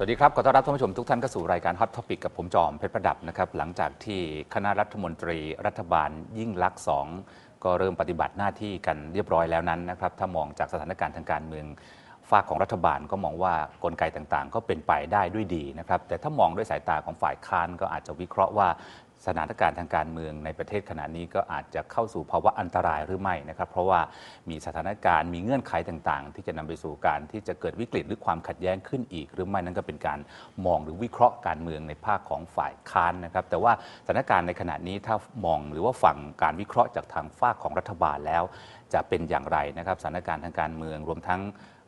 สวัสดีครับ ขอต้อนรับท่านผู้ชมทุกท่านเข้าสู่รายการ Hot Topic กับผมจอมเพชรประดับนะครับ หลังจากที่คณะรัฐมนตรีรัฐบาลยิ่งลักษณ์สองก็เริ่มปฏิบัติหน้าที่กันเรียบร้อยแล้วนั้นนะครับ ถ้ามองจากสถานการณ์ทางการเมืองฝากของรัฐบาลก็มองว่ากลไกต่างๆ ก็เป็นไปได้ด้วยดีนะครับ แต่ถ้ามองด้วยสายตาของฝ่ายค้านก็อาจจะวิเคราะห์ว่า สถานการณ์ทางการเมืองในประเทศขณะนี้ก็อาจจะเข้าสู่ภาวะอันตรายหรือไม่นะครับ เพราะว่ามีสถานการณ์มีเงื่อนไขต่างๆ ที่จะนำไปสู่การที่จะเกิดวิกฤตหรือความขัดแย้งขึ้นอีก หรือไม่นั่นก็เป็นการมองหรือวิเคราะห์การเมืองในภาคของฝ่ายค้านนะครับ แต่ว่าสถานการณ์ในขณะนี้ถ้ามองหรือว่าฝั่งการวิเคราะห์จากทางฝากของรัฐบาลแล้ว จะเป็นอย่างไรนะครับสถานการณ์ทางการเมืองรวมทั้ง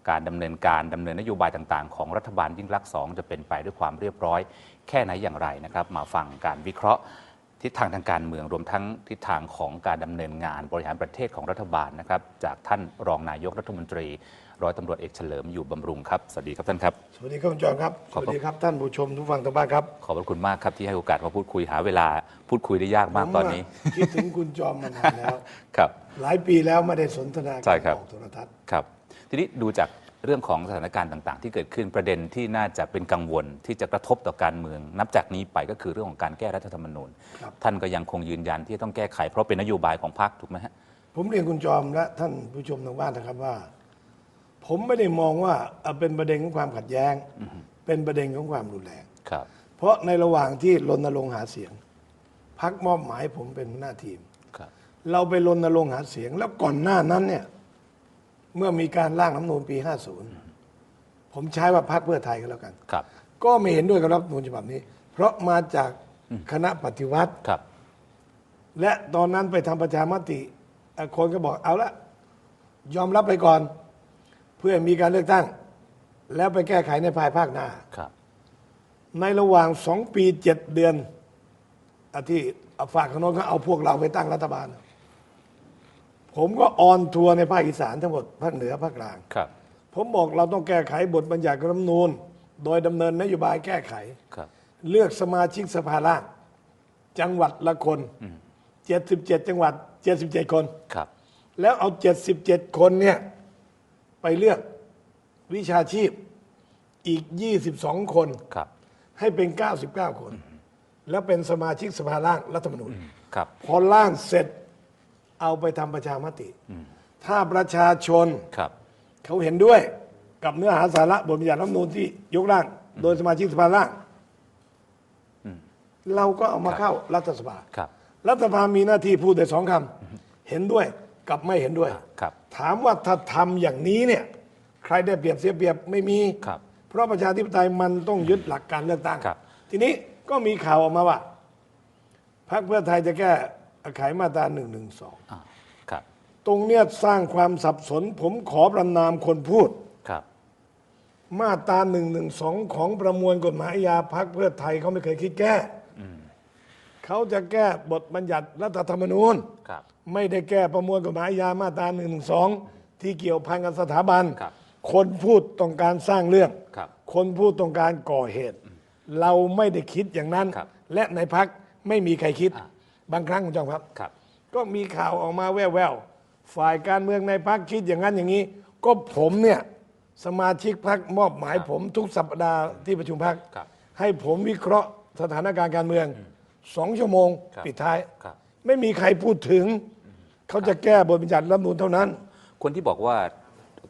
การดำเนินการดำเนินนโยบายต่างๆ ของรัฐบาลยิ่งรักษณ์สองจะเป็นไปด้วยความเรียบร้อย แค่ไหนอย่างไรนะครับ มาฟังการวิเคราะห์ทิศทางทางการเมืองรวมทั้งทิศทางของการดำเนินงานบริหารประเทศของรัฐบาลนะครับ จากท่านรองนายกรัฐมนตรี ร้อยตำรวจเอกเฉลิมอยู่บำรุงครับสวัสดีครับท่านครับสวัสดีครับคุณจอห์นครับขสอบพระวัสดีครับท่านผู้ชมทุกฝั่งทางบ้านครับขอบพระคุณมากครับที่ให้โอกาสมาพูดคุยหาเวลาพูดคุยได้ยากมากผมตอนนี้ะคิดถึงคุณจอมมานานแล้วครับ หลายปีแล้วไม่ได้สนทนาใช่กันครับออกโทรทัศน์ครับ ทีนี้ดูจากเรื่องของสถานการณ์ต่าง ๆ ที่เกิดขึ้นประเด็นที่น่าจะเป็นกังวลที่จะกระทบต่อการเมือง นับจากนี้ไปก็คือเรื่องของการแก้รัฐธรรมนูญครับท่านก็ยังคงยืนยันที่ต้องแก้ไข เพราะเป็นนโยบายของพรรคถูกไหมฮะผมเรียนคุณจอมและท่านผู้ชมทางบ้านนะครับว่า ผมไม่ได้มองว่าเอ่อเป็นประเด็นของความขัดแย้ง เป็นประเด็นของความรุนแรงครับ เพราะในระหว่างที่รณรงค์หาเสียงพักมอบหมายผมเป็นหัวหน้าทีมครับเราไปรณรงค์หาเสียง แล้วก่อนหน้านั้นเนี่ย เมื่อมีการร่างรัฐธรรมนูญปี 50 ผมใช้ว่าพรรคเพื่อไทยก็แล้วกัน ครับ ก็ไม่เห็นด้วยกับรัฐธรรมนูญฉบับนี้ เพราะมาจากคณะปฏิวัติ ครับ และตอนนั้นไปทำประชามติเอ่อคนก็บอกเอาละยอมรับไปก่อน เพื่อมีการเลือกตั้ง แล้วไปแก้ไขในภายภาคหน้า ครับ ในระหว่างสองปีเจ็ดเดือนอาที่ฝากขนนเขาเอาพวกเราไปตั้งรัฐบาล ผมก็ออนทัวร์ในภาคอีสานทั้งหมดภาคเหนือภาคกลาง ครับ ผมบอกเราต้องแก้ไขบทบัญญัติรัฐธรรมนูญ โดยดำเนินนโยบายแก้ไข ครับ เลือกสมาชิกสภาล่าง จังหวัดละคน 77 จังหวัด 77 คน ครับ แล้วเอา 77 คนเนี่ย ไปเลือกวิชาชีพอีก 22 คน ครับ ให้เป็น 99 คน แล้วเป็นสมาชิกสภาล่างรัฐธรรมนูญ ครับ พอล่างเสร็จ เอาไปทำประชามติ ถ้าประชาชนครับ เขาเห็นด้วยกับเนื้อหาสาระบทบัญญัติรัฐธรรมนูญที่ยกร่าง โดยสมาชิกสภาล่างเราก็เอามาเข้ารัฐสภา ครับ รัฐสภามีหน้าที่พูดแต่สองคำเห็นด้วยกับไม่เห็นด้วย ครับ ถามว่าถ้าทำอย่างนี้เนี่ย ใครได้เปรียบเสียเปรียบไม่มี ครับ เพราะประชาธิปไตยมันต้องยึดหลักการเลือกตั้ง ครับ ทีนี้ก็มีข่าวออกมาว่าพรรคเพื่อไทยจะแก้ ไขมาตราหนึ่งหนึ่งสองอ่าครับตรงเนี้ยสร้างความสับสน ผมขอประนามคนพูดครับมาตราหนึ่งหนึ่งสองของประมวลกฎหมายอาญาพักเพื่อไทยเขาไม่เคยคิดแก้เขาจะแก้บทบัญญัติรัฐธรรมนูญครับไม่ได้แก้ประมวลกฎหมายอาญามาตราหนึ่งหนึ่งสองที่เกี่ยวพันกับสถาบันครับคนพูดต้องการสร้างเรื่องครับคนพูดต้องการก่อเหตุ เราไม่ได้คิดอย่างนั้นครับและในพักไม่มีใครคิดอ่า บางครั้งคุณจอมครับครับ ก็มีข่าวออกมาแว่วๆฝ่ายการเมืองในพักคิดอย่างนั้นอย่างนี้ ก็ผมเนี่ยสมาชิกพักมอบหมายผมทุกสัปดาห์ที่ประชุมพักครับให้ผมวิเคราะห์สถานการณ์การเมืองสองชั่วโมงครับปิดท้าย ครับ ไม่มีใครพูดถึง เขาจะแก้บทบัญญัติรัฐธรรมนูญเท่านั้น คนที่บอกว่า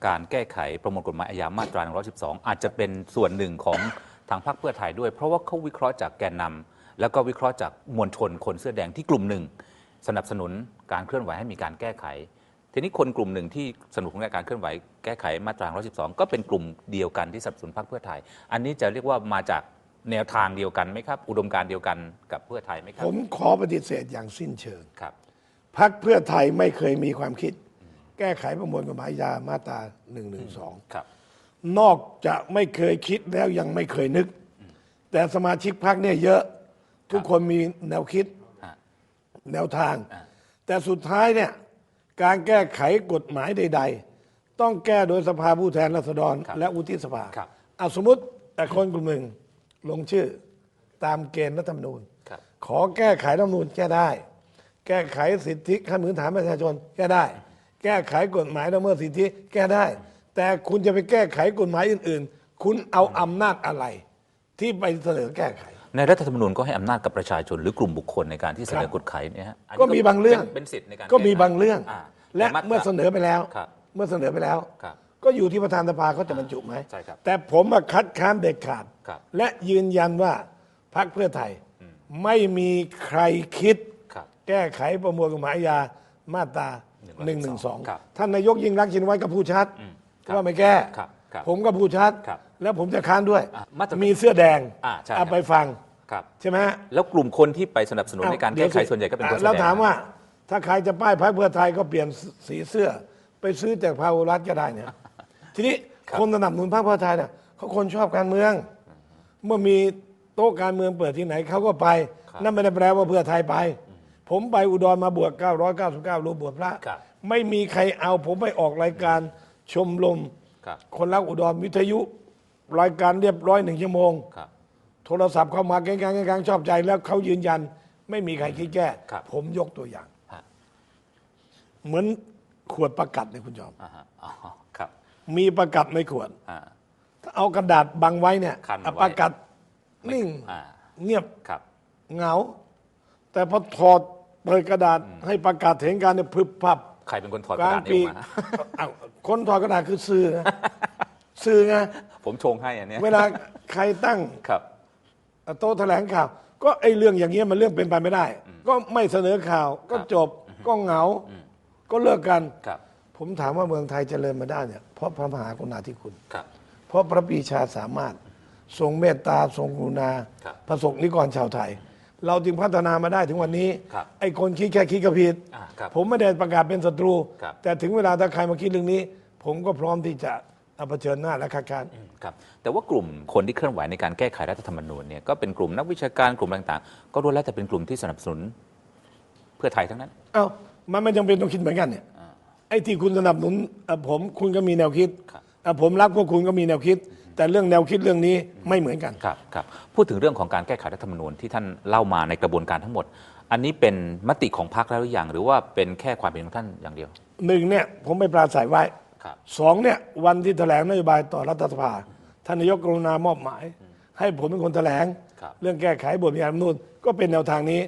การแก้ไขประมวลกฎหมายอาญามาตรา 112 อาจจะเป็นส่วนหนึ่งของทางพรรคเพื่อไทยด้วย เพราะว่าเขาวิเคราะห์จากแกนนำ แล้วก็วิเคราะห์จากมวลชนคนเสื้อแดงที่กลุ่มหนึ่ง สนับสนุนการเคลื่อนไหวให้มีการแก้ไข ทีนี้คนกลุ่มหนึ่งที่สนับสนุนการเคลื่อนไหวแก้ไขมาตรา 112 ก็เป็นกลุ่มเดียวกันที่สนับสนุนพรรคเพื่อไทย อันนี้จะเรียกว่ามาจากแนวทางเดียวกันไหมครับ อุดมการณ์เดียวกันกับเพื่อไทยไหมครัผบมขอปฏิเสธอย่างสิ้นเชิงครับพักเพื่อไทยไม่เคยมีความคิด แก้ไขประมวลกฎหมายอาญามาตรา1นึครับ นอกจะไม่เคยคิดแล้วยังไม่เคยนึก แต่สมาชิกพักเนี่ยเยอะ ทุกคนมีแนวคิดฮะแนวทางอ่าแต่สุดท้ายเนี่ยการแก้ไขกฎหมายใด ๆ ต้องแก้โดยสภาผู้แทนราษฎรครับและวุฒิสภาครับเอาสมมติแต่คนกลุ่มหนึ่งลงชื่อตามเกณฑ์รัฐธรรมนูญครับขอแก้ไขรัฐธรรมนูญแก้ได้ แก้ไขสิทธิขั้นพื้นฐานประชาชนแก้ได้ แก้ไขกฎหมายละเมิดสิทธิแก้ได้ แต่คุณจะไปแก้ไขกฎหมายอื่น ๆ คุณเอาอำนาจอะไร ที่ไปเสนอแก้ไข ในรัฐธรรมนูญก็ให้อำนาจกับประชาชนหรือกลุ่มบุคคลในการที่เสนอกฎไขเนี่ยฮะอันนี้ก็มีบางเรื่องป็นเป็นสิทธิ์ในการก็มีแไขบางเรื่องาและแต่าตราเมื่อเสนอไปแล้ว ครับ เมื่อเสนอไปแล้ว ครับ ก็อยู่ที่ประธานสภาเขาจะบรรจุไหมใช่ครับแต่ผมมาคัดค้านเด็ดขาด ครับและยืนยันว่าพรรคเพื่อไทย ไม่มีใครคิด ครับแก้ไขประมวลกฎหมายอาญามาตราหนึ่ง1ร้อยสิบสอง1ครับ2ท่านนายกยิ่งรักษณ์ชินวัตรก็พูดชัด ครับว่าไม่แก้ ครับครับผมก็พูดชัด ครับ แล้วผมจะค้านด้วย อะมาตรามีเสื้อแดงอ่าใช่เอาครับไปฟังครับใช่ไหมฮะ แล้วกลุ่มคนที่ไปสนับสนุนในการเดี๋แก้ยไขส่วนใหญ่ก็เป็นคนแสดง แล้วถามว่า ถ้าใครจะป้ายพรรคเพื่อไทยก็เปลี่ยนสีเสื้อ ไปซื้อจากพาหุรัฐก็ได้เนี่ย ทีนี้ครับคนสนับสนุนพรรคเพื่อไทยเนี่ยเขาคนชอบการเมือง เมื่อมีโต๊ะการเมืองเปิดที่ไหนเขาก็ไปนั่นไม่ได้แปลว่าเพื่อไทยไป ผมไปอุดรมาบวช999รูปบวชพระ ครับ ไม่มีใครเอาผมไปออกรายการชมรม ครับ คนรักอุดรวิทยุ รายการเรียบร้อยหนึ่งชั่วโมง ครับ โทรศัพท์เข้ามาแกงๆแกงๆชอบใจแล้วเขายืนยัน ไม่มีใครคิดแก้ ครับ ผมยกตัวอย่าง ฮะเหมือนขวดประกัดเนี่ยคุณจอม อ่าฮะอ๋อครับมีประกัดในขวด อ่า ถ้าเอากระดาษบังไว้เนี่ยคั่นไว้เอาประกัดนิ่งอ่าเงียบครับ เหงา แต่พอถอดเปิดกระดาษให้ประกาศเห็นการเนี่ยพึบพับ ใครเป็นคนถอดกกระลางดาษนี้ปีออกมาอ้าวคนถอดกระดาษคือสื่อไงสื่อไง ผมชงให้อันเนี้ยเวลาใครตั้งครับ โต๊ะแถลงข่าว ก็ไอ้เรื่องอย่างเงี้ยมันเรื่องเป็นไปไม่ได้ ก็ไม่เสนอข่าว ก็จบก็เหงา ก็เลิกกัน ครับ ผมถามว่าเมืองไทยเจริญมาได้เนี่ยเพราะพระมหากรุณาธิคุณ ครับ เพราะพระปรีชาสามารถ ทรงเมตตาทรงกรุณาครับ ประสบนิกรชาวไทย เราจึงพัฒนามาได้ถึงวันนี้ ครับไอ้คนคิดแค่คิดกระผิดอ่าครับผมไม่ได้ประกาศเป็นศัตรู ครับ แต่ถึงเวลาถ้าใครมาคิดเรื่องนี้ ผมก็พร้อมที่จะเอาเผชิญหน้าและคัดค้าน ครับแต่ว่ากลุ่มคนที่เคลื่อนไหวในการแก้ไขรัฐธรรมนูญเนี่ยก็เป็นกลุ่มนักวิชาการกลุ่มต่างๆ ก็ล้วนแล้วแต่เป็นกลุ่มที่สนับสนุนเพื่อไทยทั้งนั้น เอ้ามันไม่จำเป็นต้องคิดเหมือนกันเนี่ยไอ้ที่คุณสนับสนุนเอ่อผมคุณก็มีแนวคิดครับอะผมรักพวกคุณก็มีแนวคิด แต่เรื่องแนวคิดเรื่องนี้ไม่เหมือนกัน ครับครับพูดถึงเรื่องของการแก้ไขรัฐธรรมนูญที่ท่านเล่ามาในกระบวนการทั้งหมด อันนี้เป็นมติของพรรคแล้วหรือยังหรือว่าเป็นแค่ความเห็นของท่านอย่างเดียวหนึ่งเนี่ยผมไปปราศัยไว้ ครับ สองเนี่ยวันที่แถลงนโยบายต่อรัฐสภา ท่านนายกกรุณามอบหมาย ให้ผมเป็นคนแถลง ครับ เรื่องแก้ไขบทบัญญัติรัฐธรรมนูญก็เป็นแนวทางนี้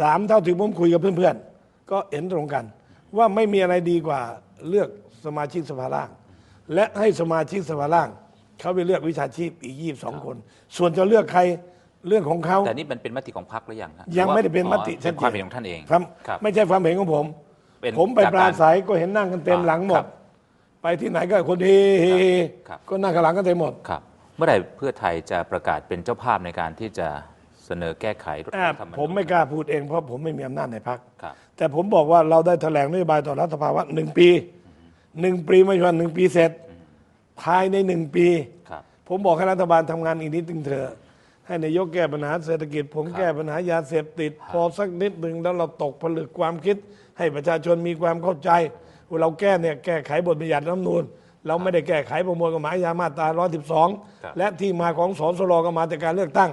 สามเท่าที่ผมคุยกับเพื่อนๆ ก็เห็นตรงกัน ว่าไม่มีอะไรดีกว่าเลือกสมาชิกสภาล่าง และให้สมาชิกสภาล่าง เขาไปเลือกวิชาชีพอีกยี่สองคน ส่วนจะเลือกใครเรื่องของเขา แต่นี่มันเป็นมติของพรรคหรือยังฮะยังหรือว่าไม่ได้เป็นมติอ๋อชัเป็ดนเจความนเห็นของท่านเองครับครับ ไม่ใช่ความเห็นของผม เป็นผมไปจากปการ ราศัยก็เห็นนั่งกันเต็มอ่าหลังหมครัดบ ไปที่ไหนก็คนเฮเฮเฮครับ ก็นั่งข้างหลังกันเต็มหมดครับ เมื่อไหร่เพื่อไทยจะประกาศเป็นเจ้าภาพในการที่จะเสนอแก้ไขรัฐอ่าธรรมนูญผมไม่กล้าพูดเองเพราะผมไม่มีอำนาจในพักครับแต่ผมบอกว่าเราได้แถลงนโยบายต่อรัฐสภาว่าหนึ่งปีหนึ่งปีไม่ใช่ว่าหนึ่งปีเสร็จ ภายในหนึ่งปี ครับ ผมบอกให้รัฐบาลทำงานอีกนิดนึงเถอะให้นายกแก้ปัญหาเศรษฐกิจ ผมครับแก้ปัญหายาเสพติด พอสักนิดหนึ่งแล้วเราตกผลึกความคิด ให้ประชาชนมีความเข้าใจว่า เราแก้เนี่ยแก้ไขบทบัญญัติรัฐธรรมนูญเราไม่ได้แก้ไขประมวลกฎหมายอาญามาตราครับ112 และที่มาของสสรก็มาจากการเลือกตั้ง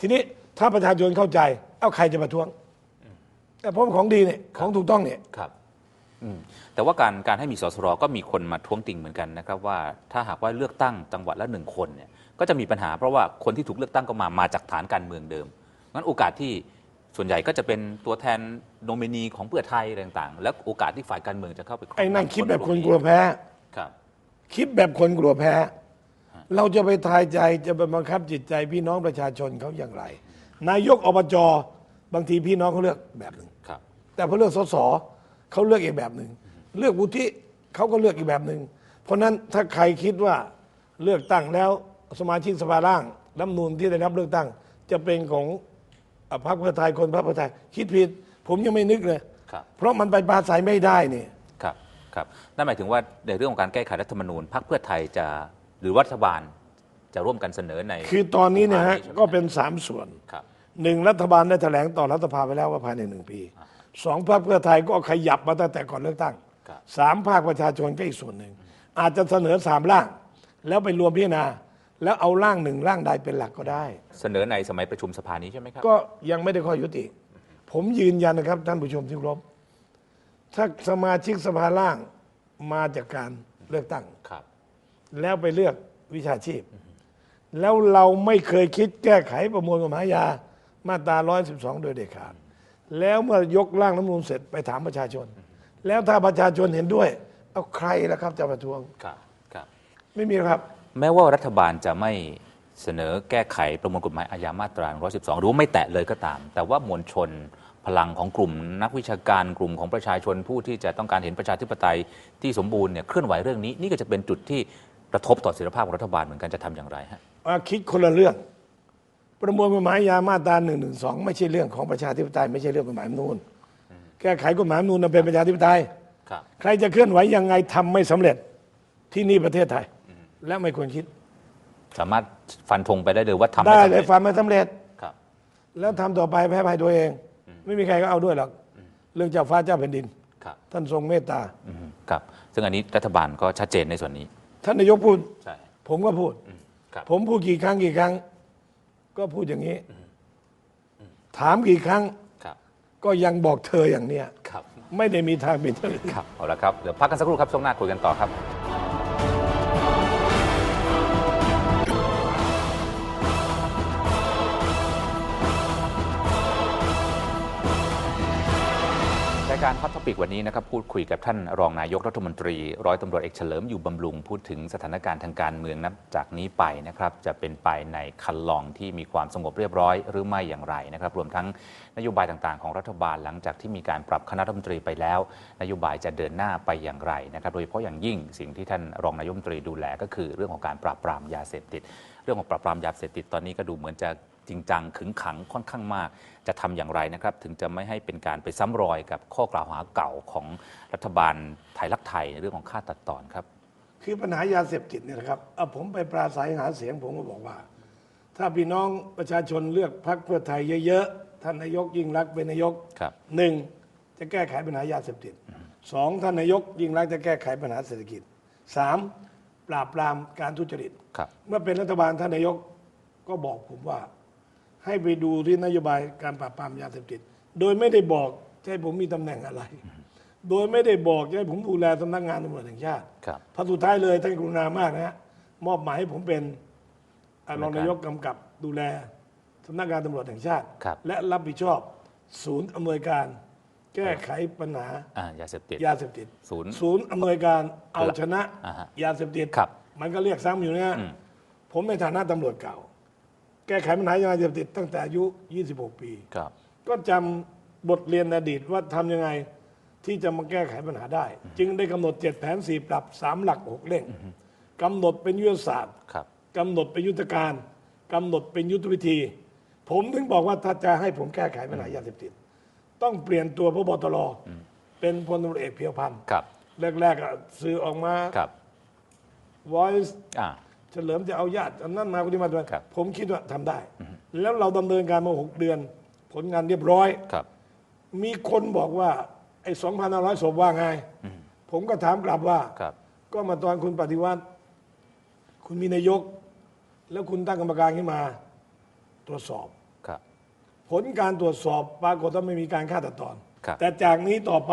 ทีนี้ถ้าประชาชนเข้าใจ เอ้าใครจะประท้วงแต่ผมของดีเนี่ยของถูกต้องเนี่ยครับอืมแต่ว่าการการให้มีสสรก็มีคนมาท้วงติงเหมือนกันนะครับว่าถ้าหากว่าเลือกตั้งจังหวัดละหนึ่งคนเนี่ยก็จะมีปัญหาเพราะว่าคนที่ถูกเลือกตั้งก็มามาจากฐานการเมืองเดิมงั้นโอกาสที่ ส่วนใหญ่ก็จะเป็นตัวแทนโนมินีของเพื่อไทยอะไรต่างๆ แล้วโอกาสที่ฝ่ายการเมืองจะเข้าไปรบไอ้นั่นงำคิดแบบคนพกลัวแพ้ ครับ คิดแบบคนกลัวแพ้ เราจะไปทายใจจะไปบังคับจิตใจพี่น้องประชาชนเขาอย่างไร นายกอบจบางทีพี่น้องเขาเลือกแบบหนึ่งครับ แต่พอเลือกสสเขาเลือกอีกแบบหนึ่งเลือกวุฒิเขาก็เลือกอีกแบบหนึ่งเพราะฉะนั้นถ้าใครคิดว่าเลือกตั้งแล้วสมาชิกสภาล่างรัฐธรรมนูนที่ได้รับเลือกตั้ง จะเป็นของ อะพรรคเพื่อไทยคนพรรคเพื่อไทยคิดผิด ผมยังไม่นึกเลย ครับ เพราะมันไปปราศัยไม่ได้นี่ ครับครับนั่นหมายถึงว่าในเรื่องของการแก้ไขรัฐธรรมนูญพรรคเพื่อไทยจะหรือรัฐบาลจะร่วมกันเสนอในคือตอนนี้เนี่ยฮะใช่ไหมก็เป็นสามส่วน ครับหนึ่งรัฐบาลได้แถลงต่อรัฐสภาไปแล้วว่าภายในหนึ่งปีสองพรรคเพื่อไทยก็ขยับมาตั้งแต่ก่อนเลือกตั้งครับ สามภาคประชาชนก็อีกส่วนหนึ่ง อาจจะเสนอสามร่าง แล้วไปรวมพิจารณา แล้วเอาร่างหนึ่งร่างใดเป็นหลักก็ได้ เสนอในสมัยประชุมสภานี้ใช่ไหมครับ ก็ยังไม่ได้ข้อยุติ ผมยืนยันนะครับ ท่านผู้ชมที่เคารพถ้าสมาชิกสภาล่างมาจากการเลือกตั้ง ครับ แล้วไปเลือกวิชาชีพ แล้วเราไม่เคยคิดแก้ไขประมวลกฎหมายยามาตรา 112 โดยเด็ดขาด แล้วเมื่อยกร่างรัฐธรรมนูญเสร็จไปถามประชาชน แล้วถ้าประชาชนเห็นด้วย เอาใครล่ะครับจะประท้วง ครับ ครับ ไม่มีหรอกครับ แม้ว่ารัฐบาลจะไม่เสนอแก้ไขประมวลกฎหมายอาญามาตรา 112 หรือว่าไม่แตะเลยก็ตาม แต่ว่ามวลชนพลังของกลุ่มนักวิชาการกลุ่มของประชาชนผู้ที่จะต้องการเห็นประชาธิปไตยที่สมบูรณ์เนี่ยเคลื่อนไหวเรื่องนี้ นี่ก็จะเป็นจุดที่กระทบต่อเสถียรภาพของรัฐบาลเหมือนกันจะทำอย่างไรฮะว่าคิดคนละเรื่อง ประมวลกฎหมายยามาตรา1นึไม่ใช่เรื่องของประชาธิปไตยไม่ใช่เรื่องกฎหมายรัฐธรรมนูญแก้ไขกฎหมายรัฐธรรมนูญนะเป็นประชาธิปไตยครับใครจะเคลื่อนไหวยังไงทำไม่สำเร็จที่นี่ประเทศไทย และไม่ควรคิด สามารถฟันธงไปได้เลยว่าทำได้ม่สำเลร็ยจฟันไม่สำเร็จ ครับ แล้วทำต่อไปแพ้ภัยตัวเอง ไม่มีใครก็เอาด้วยหรอก เรื่องเจ้าฟ้าเจ้าแผ่นดิน ครับท่านทรงเมตตา อืมครับ ซึ่งอันนี้รัฐบาลก็ชัดเจนในส่วนนี้ ท่านนายกพูด ใช่ ผมก็พูด ครับ ผมพูดกี่ครั้งกี่ครั้ง ก็พูดอย่างนี้ ถามกี่ครั้ง ครับ ก็ยังบอกเธออย่างเนี้ย ครับ ไม่ได้มีทางเป็นเท่านี้ครับ เอาละครับ เดี๋ยวพักกันสักครู่ครับ ช่วงหน้าคุยกันต่อครับ ปิกวันนี้นะครับพูดคุยกับท่านรองนายกรัฐมนตรี ร้อยตำรวจเอกเฉลิมอยู่บำรุงพูดถึงสถานการณ์ทางการเมืองนับจากนี้ไปนะครับจะเป็นไปในคันลองที่มีความสงบเรียบร้อยหรือไม่อย่างไรนะครับรวมทั้งนโยบายต่างๆ ของรัฐบาลหลังจากที่มีการปรับคณะรัฐมนตรีไปแล้ว นโยบายจะเดินหน้าไปอย่างไรนะครับโดยเฉพาะอย่างยิ่งสิ่งที่ท่านรองนายกรัฐมนตรีดูแลก็คือเรื่องของการปราบปรามยาเสพติด เรื่องของปราบปรามยาเสพติดตอนนี้ก็ดูเหมือนจะ จริงจังขึงขังค่อนข้างมาก จะทำอย่างไรนะครับ ถึงจะไม่ให้เป็นการไปซ้ำรอยกับข้อกล่าวหาเก่าของรัฐบาลไทยรักไทยในเรื่องของค่าตัดตอนครับ คือปัญหายาเสพติดเนี่ยนะครับเอาผมไปปราศัยหาเสียงผมก็บอกว่า ถ้าพี่น้องประชาชนเลือกพรรคเพื่อไทยเยอะๆท่านนายกยิ่งรักษณ์เป็นนายกครับหนึ่งจะแก้ไขปัญหายาเสพติดสองท่านนายกยิ่งรักษณ์จะแก้ไขปัญหาเศรษฐกิจสามปราบปรามการทุจริตครับเมื่อเป็นรัฐบาลท่านนายกก็บอกผมว่า ให้ไปดูที่นโยบายการปราบปรามยาเสพติด โดยไม่ได้บอกจะให้ผมมีตำแหน่งอะไร โดยไม่ได้บอกจะให้ผมดูแลสำนักงานตำรวจแห่งชาติครับพอสุดท้ายเลยท่านกรุณามากนะฮะมอบหมายให้ผมเป็นอ่ารองนายกกำกับดูแลสำนักงานตำรวจแห่งชาติครับและรับผิดชอบศูนย์อำนวยการแก้ไขปัญหาอ่ายาเสพติดยาเสพติด ศูนย์ศูนย์อำนวยการเอาชนะอ่าฮะยาเสพติดครับมันก็เรียกซ้ำอยู่นะฮะอืมผมในฐานะตำรวจเก่า แก้ไขปัญหายาเสพติดตั้งแต่อายุ 26 ปี ครับ ก็จำบทเรียนอดีตว่าทำยังไงที่จะมาแก้ไขปัญหาได้ จึงได้กำหนด 7 แผน 4 ปรับ 3 หลัก 6 เร่งกำหนดเป็นยุทธศาสตร์ครับ กำหนดเป็นยุทธการกำหนดเป็นยุทธวิธี ผมถึงบอกว่าถ้าจะให้ผมแก้ไขปัญหายาเสพติด ต้องเปลี่ยนตัวพบตรเป็นพลตำรวจเอกเพียวพันธ์ครับ แรกๆอะสื่อออกมา ครับ voice อ่า เฉลิมจะเอาญาติอันนั้นมาคนนี้มาด้วยครับผมคิดว่าทำได้ แล้วเราดำเนินการมาหกเดือน ผลงานเรียบร้อย ครับ มีคนบอกว่า ไอ้สองพันห้าร้อยศพว่าไง ผมก็ถามกลับว่า ครับ ก็มาตอนคุณปฏิวัติ คุณมีนายก แล้วคุณตั้งกรรมการขึ้นมา ตรวจสอบ ครับ ผลการตรวจสอบปรากฏว่าไม่มีการฆ่าตัดตอน ครับ แต่จากนี้ต่อไป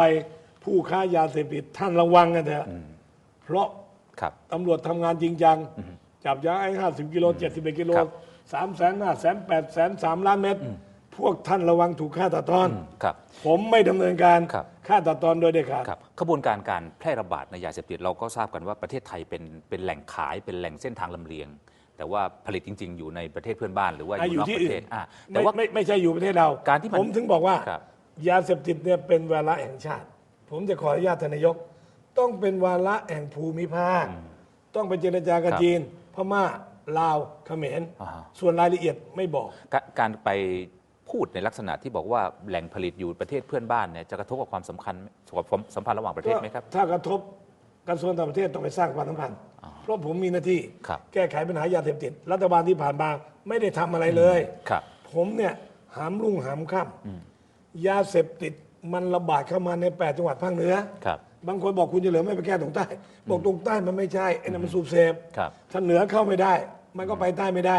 ผู้ค้ายาเสพติดท่านระวังกันเถอะเพราะครับ ตำรวจทำงานจริงจัง จับยาไอ้ห้าสิบกิโลเจ็ดสิบเอ็ดกิโลครับ สามแสนห้าแสนแปดแสนสามล้านเม็ดพวกท่านระวังถูกฆ่าตัดตอน ครับ ผมไม่ดำเนินการครับ ฆ่าตัดตอนโดยเด็ดขาด ครับขบวนการการแพร่ระบาดในยาเสพติดเราก็ทราบกันว่าประเทศไทยเป็นเป็นแหล่งขายเป็นแหล่งเส้นทางลำเลียง แต่ว่าผลิตจริง ๆ อยู่ในประเทศเพื่อนบ้านหรือว่าอะอยู่นอกอยู่ที่ประเทศอื่นอ่าแต่ไม่ว่า ไม่ไม่ใช่อยู่ประเทศเราการที่มันผมถึงบอกว่า ครับ ยาเสพติดเนี่ยเป็นวาระแห่งชาติ ผมจะขออนุญาตทานนายก ต้องเป็นวาระแห่งภูมิภาค ต้องไปเจรจากับครับจีน พม่าลาวเขมร อ่าฮะ ส่วนรายละเอียดไม่บอกกาการไปพูดในลักษณะที่บอกว่าแหล่งผลิตอยู่ประเทศเพื่อนบ้านเนี่ยจะกระทบกับความสำคัญกับความสัมพันธ์ระหว่างประเทศไหมครับ ถ้ากระทบกระทรวงต่างประเทศต้องไปสร้างความสัมพันธ์เพราะผมมีหน้าที่ครับ แก้ไขปัญหายาเสพติด รัฐบาลที่ผ่านมาไม่ได้ทำอะไรเลย ครับ ผมเนี่ยหามรุ่งหามค่ำยาเสพติดมันระบาดเข้ามาในแปดจังหวัดภาคเหนือ ครับ บางคนบอกคุณจะเหลือไม่ไปแก้ตรงใต้ บอกตรงใต้มันไม่ใช่ไอ้นั่นมันสูบเสพครับถ้าเหนือเข้าไม่ได้ มันก็ไปใต้ไม่ได้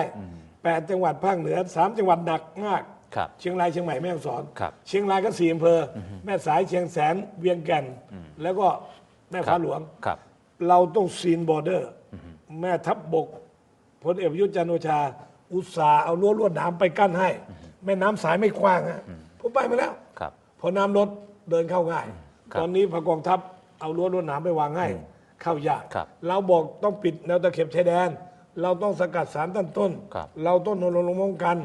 แปดจังหวัดภาคเหนือสามจังหวัดหนักมาก ครับ เชียงรายเชียงใหม่แม่ฮ่องสอน ครับเชียงรายก็สี่อำเภออแม่สายเชียงแสนเวียงแก่น แล้วก็แม่ฟ้าหลวง ครับ เราต้องซีนบอร์เดอร์ แม่ทัพบบกพลเอกประยุทธ์จันทร์โอชา อุตสาห์เอารั้วลวดหนามไปกั้นให้ แม่น้ำสายไม่กว้างฮะผมไปมาแล้ว ครับ พอน้ำลดเดินเข้าง่ายครับ ตอนนี้พระกองทัพเอารั้วลวดหนามไปวางให้ เข้ายากครับเราบอกต้องปิดแนวตะเข็บชายแดน เราต้องสกัดสารตั้งต้น ครับเราต้องรณรงค์ป้องกัน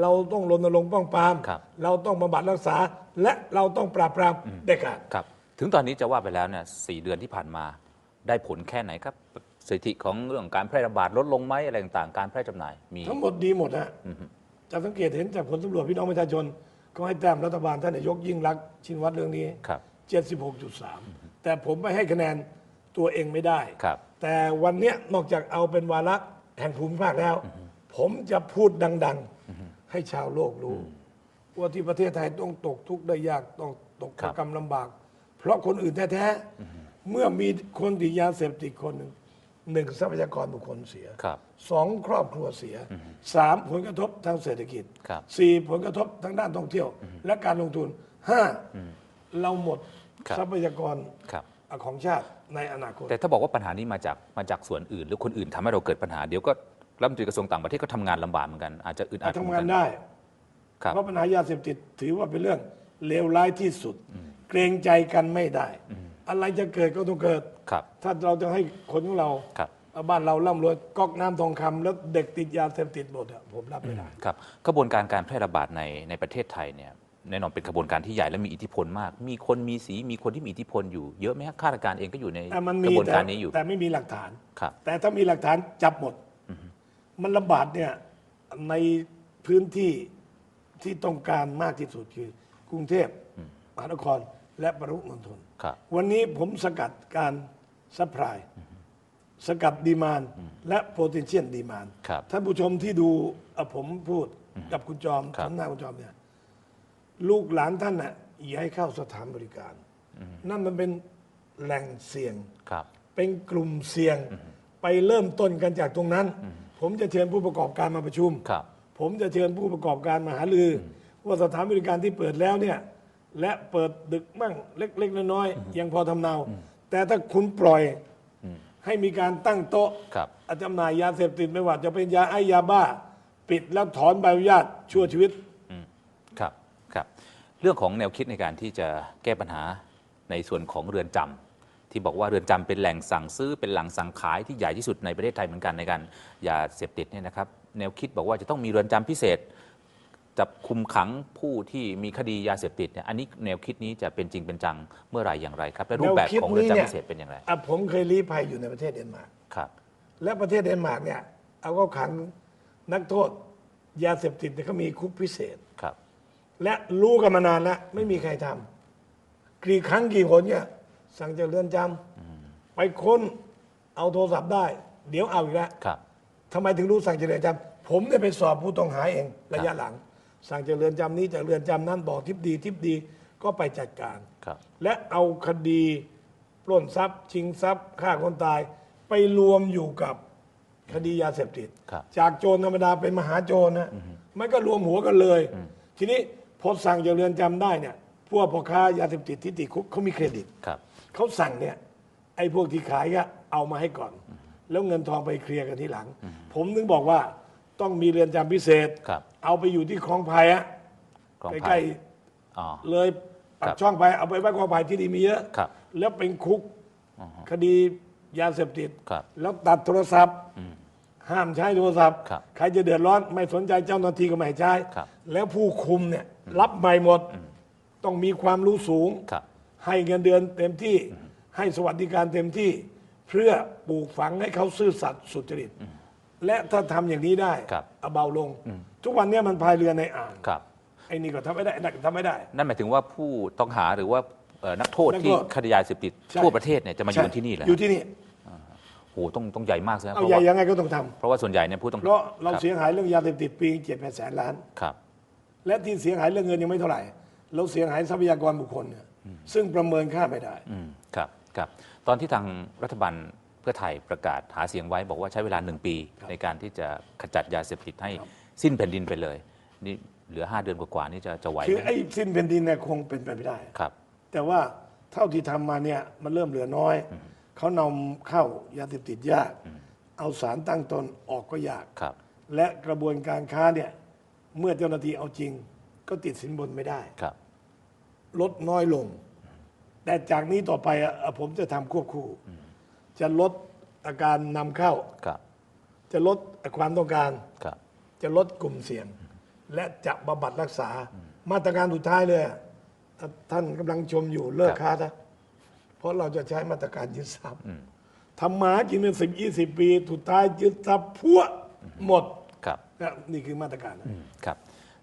เราต้องรณรงค์ป้องปราม ครับ เราต้องบำบัดรักษา และเราต้องปราบปรามเด็ดขาด ครับ ถึงตอนนี้จะว่าไปแล้วเนี่ยสี่เดือนที่ผ่านมาได้ผลแค่ไหนครับ สถิติของเรื่องการแพร่ระบาดลดลงไหมอะไรต่างๆ การแพร่จำหน่ายมี ทั้งหมดดีหมดฮะจะสังเกตเห็นจากผลสำรวจพี่น้องประชาชน ก็ให้แต้มรัฐบาลท่านนายกยิ่งรักษณ์ชินวัตรเรื่องนี้ ครับ 76.3 แต่ผมไม่ให้คะแนนตัวเองไม่ได้ ครับ แต่วันเนี้ยนอกจากเอาเป็นวาระแห่งภูมิภาคแล้ว ผมจะพูดดัง ๆ ให้ชาวโลกรู้ ว่าที่ประเทศไทยต้องตกทุกข์ได้ยากต้องตกครัระบกำลำบาก เพราะคนอื่นแท้ ๆ เมื่อมีคนติดยาเสพติดคนหนึ่งหนึ่งทรัพยากรบุคคลเสีย ครับ สองครอบครัวเสียสามผลกระทบทางเศรษฐกิจครับ สี่ผลกระทบทางด้านท่องเที่ยว และการลงทุนห้าเราหมดครับ ทรัพยากรครับ ของชาติในอนาคต แต่ถ้าบอกว่าปัญหานี้มาจากมาจากส่วนอื่น หรือคนอื่นทำให้เราเกิดปัญหาเดี๋ยวก็รัฐมนตรีกระทรวงต่างประเทศก็ทำงานลำบากเหมือนกันอาจจะอึดอัดทำงานเหมือกัได้ครับเพราะปัญหายาเสพติดถือว่าเป็นเรื่องเลวร้ายที่สุด เกรงใจกันไม่ได้ อะไรจะเกิดก็ต้องเกิดครับถ้าเราจะให้คนของเราครับบ้านเราร่ำรวยก๊อกน้ำทองคำแล้วเด็กติดยาเสพติดหมดอะผมรับไม่ได้ครับกระบวนการการแพร่ระบาดในในประเทศไทยเนี่ย แน่นอนเป็นกระบวนการที่ใหญ่และมีอิทธิพลมาก มีคนมีสีมีคนที่มีอิทธิพลอยู่เยอะไหมครับข้าราชการเองก็อยู่ในแต่มันกมีระบวนแต่การนี้อยู่ แต่ไม่มีหลักฐาน ครับ แต่ถ้ามีหลักฐานจับหมด มันระบาดเนี่ยในพื้นที่ที่ต้องการมากที่สุดคือกรุงเทพมหานครและปริมณฑลครับ วันนี้ผมสกัดการซัพพลายสกัดดีมานและ potential ดีมานครับ ท่านผู้ชมที่ดูเอ่อผมพูดกับคุณจอมครับ ทำหน้าคุณจอมเนี่ย ลูกหลานท่านน่ะอย่าให้เข้าสถานบริการ นั่นมันเป็นแหล่งเสี่ยง ครับ เป็นกลุ่มเสี่ยง ไปเริ่มต้นกันจากตรงนั้น ผมจะเชิญผู้ประกอบการมาประชุม ครับ ผมจะเชิญผู้ประกอบการมาหาลืออว่าสถานบริการที่เปิดแล้วเนี่ย และเปิดดึกมั่งเล็กๆน้อยๆยังพอทำเนา แต่ถ้าคุณปล่อยให้มีการตั้งโต๊ะครับ จำหน่ายยาเสพติดไม่ว่าจะเป็นยาไอยาบ้า ปิดแล้วถอนใบอนุญาตชั่วชีวิต ครับครับเรื่องของแนวคิดในการที่จะแก้ปัญหาในส่วนของเรือนจำที่บอกว่าเรือนจำเป็นแหล่งสั่งซื้อเป็นแหล่งสั่งขายที่ใหญ่ที่สุดในประเทศไทยเหมือนกันในการยาเสพติดเนี่ยนะครับแนวคิดบอกว่าจะต้องมีเรือนจำพิเศษจับคุมขังผู้ที่มีคดียาเสพติดเนี่ยอันนี้แนวคิดนี้จะเป็นจริงเป็นจังเมื่อไหร่อย่างไรครับและรูปแบบของเรือนจำพิเศษเป็นอย่างไรอะผมเคยลี้ภัยอยู่ในประเทศเดนมาร์กครับ และประเทศเดนมาร์กเนี่ยเอาเข้าขังนักโทษยาเสพติดเนี่ยเขามีคุกพิเศษครับ และรู้กันมานานแล้ว ไม่มีใครทำกี่ครั้งกี่หนเนี่ย สั่งจากเรือนจำไปค้นเอาโทรศัพท์ได้ เดี๋ยวเอาอีกแล้วครับ ทำไมถึงรู้สั่งจากเรือนจำผมได้ไปสอบผู้ต้องหาเองระยะหลัง สั่งจากเรือนจำนี้จากเรือนจำนั้นบอกทิพดีทิพดีก็ไปจัดการ ครับ และเอาคดีปล้นทรัพย์ ชิงทรัพย์ฆ่าคนตาย ไปรวมอยู่กับคดียาเสพติด ครับ จากโจรธรรมดาเป็นมหาโจรนะมันก็รวมหัวกันเลย ทีนี้ พอสั่งจากเรือนจำได้เนี่ยพวกพ่อค้ายาเสพติดที่ติดคุกเขามีเครดิตครับเขาสั่งเนี่ยไอ้พวกที่ขายก็เอามาให้ก่อน แล้วเงินทองไปเคลียร์กันทีหลัง ผมถึงบอกว่าต้องมีเรือนจำพิเศษครับเอาไปอยู่ที่คลองไผ่อะกองใกไผ่ล้อ๋อๆเลยปาครักบช่องไผ่เอาไปไว้คลองไผ่ที่ดีมีเยอะครับแล้วเป็นคุกคดียาเสพติดครับแล้วตัดโทรศัพท์ ห้ามใช้โทรศัพท์ครับใครจะเดือดร้อนไม่สนใจเจ้าหน้าที่ก็ไม่ให้ใช้ครับแล้วผู้คุมเนี่ย รับใหม่หมด ต้องมีความรู้สูง ครับ ให้เงินเดือนเต็มที่ ให้สวัสดิการเต็มที่ เพื่อปลูกฝังให้เขาซื่อสัตย์สุจริต และถ้าทำอย่างนี้ได้ครับ เอาเบาลง ทุกวันเนี้มันพายเรือในอ่างครับ ไอ้นี่ก็ทำไม่ได้ไอ้นั่นก็ทำไม่ได้ นั่นหมายถึงว่าผู้ต้องหาหรือว่าเอ่อนักโทษนักโทษที่คดียาเสพติดใช่ ทั่วประเทศเนี่ยจะมาอยู่ที่นี่แหละอยู่ที่นี่โอ้โหต้องต้องใหญ่มากใช่ไหมเอาเพราะใหญ่ว่ายังไงก็ต้องทำเพราะว่าส่วนใหญ่เนี่ยผู้ต้องเพราะเราคบเสียหายเรื่องยาเสพติดปีเจ็ดแปดแสนล้าน ครับ และที่เสียหายเรื่องเงินยังไม่เท่าไหร่เราเสียหายทรัพยากรบุคคลเนี่ยซึ่งประเมินค่าไม่ได้อืมครับครับ ตอนที่ทางรัฐบาลเพื่อไทยประกาศหาเสียงไว้บอกว่าใช้เวลาหนึ่งปี ในการที่จะขจัดยาเสพติดให้สิ้นแผ่นดินไปเลย นี่เหลือ 5 เดือนกว่าๆนี่จะจะไหวคือไหมไอ้สิ้นแผ่นดินเนี่ยคงเป็นไปไม่ได้ครับ แต่ว่าเท่าที่ทำมาเนี่ยมันเริ่มเหลือน้อย เขานำเข้ายาเสพติดยาก เอาสารตั้งต้นออกก็ยากครับและกระบวนการค้าเนี่ย เมื่อเจ้าหน้าที่เอาจริง ก็ติดสินบนไม่ได้ ครับ ลดน้อยลง แต่จากนี้ต่อไปอะอะผมจะทำควบคู่ จะลดอาการนำเข้า ครับ จะลดความต้องการ ครับ จะลดกลุ่มเสี่ยง และจะบำบัดรักษา มาตรการสุดท้ายเลยอะถ้าท่านกำลังชมอยู่เลิกค้านะเพราะเราจะใช้มาตรการยึดทรัพย์ทำมาหากินเป็นสิบยี่สิบปีสุดท้ายยึดทรัพย์พัวหมดครับ นะนี่คือมาตรการนะครับ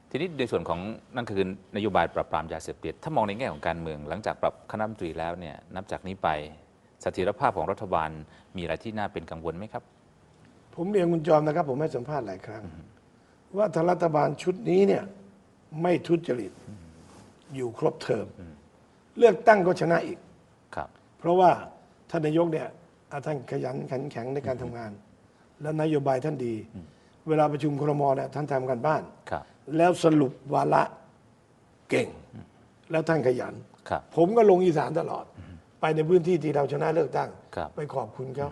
ทีนี้ในส่วนของนั่นคือนโยบายปราบปรามยาเสพติดถ้ามองในแง่ของการเมือง หลังจากปรับคณะรัฐมนตรีแล้วเนี่ยนับจากนี้ไปเสถียรภาพของรัฐบาลมีอะไรที่น่าเป็นกังวลไหมครับ ผมเรียนคุณจอมนะครับ ผมให้สัมภาษณ์หลายครั้ง ว่าถ้ารัฐบาลชุดนี้เนี่ยไม่ทุจริตอยู่ครบเทอม เลือกตั้งก็ชนะอีกครับ เพราะว่าท่านนายกเนี่ยอะท่านขยันขันแข็งในการทำงาน และนโยบายท่านดี เวลาประชุมครมเนี่ยท่านทำกันบ้าน ครับ แล้วสรุปวาระเก่ง แล้วท่านขยัน ครับ ผมก็ลงอีสานตลอด ไปในพื้นที่ที่เราชนะเลือกตั้ง ครับ ไปขอบคุณเขา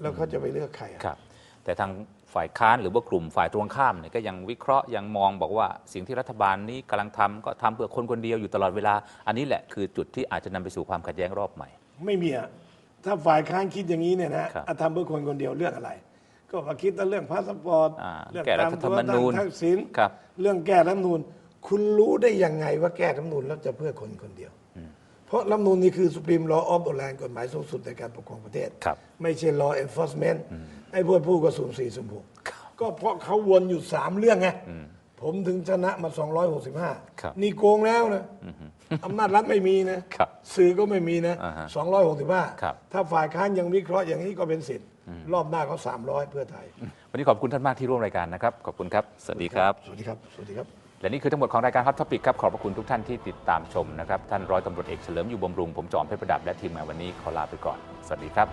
แล้วเขาจะไปเลือกใครอะ ครับ แต่ทางฝ่ายค้านหรือว่ากลุ่มฝ่ายตรงข้ามเนี่ยก็ยังวิเคราะห์ยังมองบอกว่าสิ่งที่รัฐบาลนี้กำลังทำก็ทำเพื่อคนคนเดียวอยู่ตลอดเวลา อันนี้แหละคือจุดที่อาจจะนำไปสู่ความขัดแย้งรอบใหม่ ไม่มีอะถ้าฝ่ายค้านคิดอย่างนี้เนี่ยนะครับ อะทำเพื่อคนคนเดียวเรื่องอะไร ก็มาคิดแต่เรื่องพาสปอร์ตอ่าเรื่องแก้รัฐธรรมนูญตาตัวตั้งทักษิณครับเรื่องแก้รัฐธรรมนูญ คุณรู้ได้ยังไงว่าแก้รัฐธรรมนูญแล้วจะเพื่อคนคนเดียว เพราะรัฐธรรมนูญนี่คือ Supreme Law of the Land กฎหมายสูงสุดในการปกครองประเทศครับไม่ใช่ law enforcement ไอ้พวกผู้ก็สุ่มสี่สุ่มหกก็เพราะเขาวนอยู่สามเรื่องไงผมถึงชนะมาครับ265 นี่โกงแล้วนะอำนาจรัฐไม่มีนะครับสื่อก็ไม่มีนะอ่าฮะ265ครับถ้าฝ่ายค้านยังวิเคราะห์อย่างนี้ก็เป็นสิทธิ์ รอบหน้าเขา300เพื่อไทย วันนี้ขอบคุณท่านมากที่ร่วมรายการนะครับ ขอบคุณครับ สวัสดีครับ สวัสดีครับ สวัสดีครับ และนี่คือทั้งหมดของรายการ Hot Topic ครับ ขอบพระคุณทุกท่านที่ติดตามชมนะครับ ท่านร้อยตำรวจเอกเฉลิมอยู่บำรุง ผมจอมเพชรประดับ และทีมงานวันนี้ขอลาไปก่อน สวัสดีครับ